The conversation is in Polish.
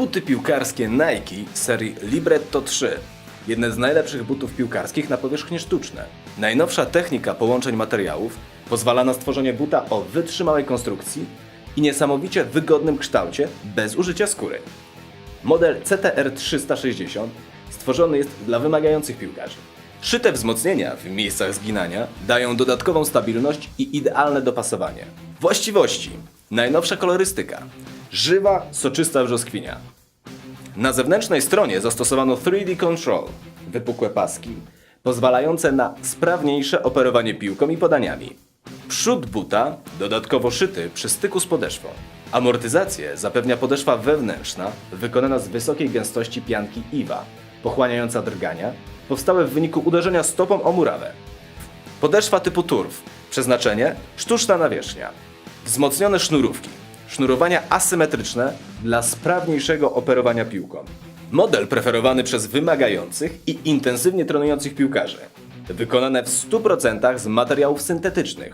Buty piłkarskie Nike serii Libretto 3. Jedne z najlepszych butów piłkarskich na powierzchnie sztuczne. Najnowsza technika połączeń materiałów pozwala na stworzenie buta o wytrzymałej konstrukcji i niesamowicie wygodnym kształcie bez użycia skóry. Model CTR 360 stworzony jest dla wymagających piłkarzy. Szyte wzmocnienia w miejscach zginania dają dodatkową stabilność i idealne dopasowanie. Właściwości. Najnowsza kolorystyka. Żywa, soczysta brzoskwinia. Na zewnętrznej stronie zastosowano 3D Control, wypukłe paski, pozwalające na sprawniejsze operowanie piłką i podaniami. Przód buta dodatkowo szyty przy styku z podeszwą. Amortyzację zapewnia podeszwa wewnętrzna, wykonana z wysokiej gęstości pianki IWA, pochłaniająca drgania, powstałe w wyniku uderzenia stopą o murawę. Podeszwa typu turf. Przeznaczenie sztuczna nawierzchnia. Wzmocnione sznurówki. Sznurowania asymetryczne dla sprawniejszego operowania piłką. Model preferowany przez wymagających i intensywnie trenujących piłkarzy. Wykonane w 100% z materiałów syntetycznych.